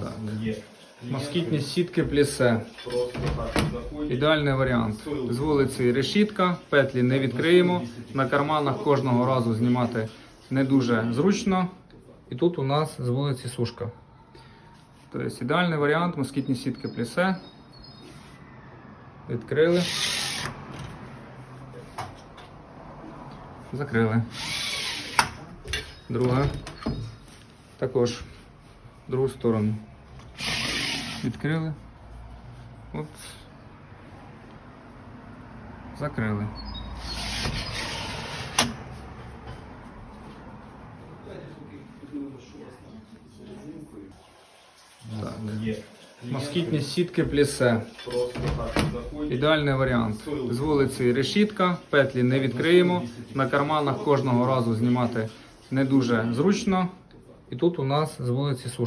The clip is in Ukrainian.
Так. Москітні сітки плісе. Ідеальний варіант. З вулиці решітка, петлі не відкриємо. На карманах кожного разу знімати не дуже зручно. І тут у нас з вулиці сушка. Тобто ідеальний варіант, москітні сітки плісе. Відкрили. Закрили. Друга. Також другу сторону. Відкрили. От. Закрили. Так. Москітні сітки плісе. Ідеальний варіант. З вулиці решітка, петлі не відкриємо. На карманах кожного разу знімати не дуже зручно. І тут у нас з вулиці сушка.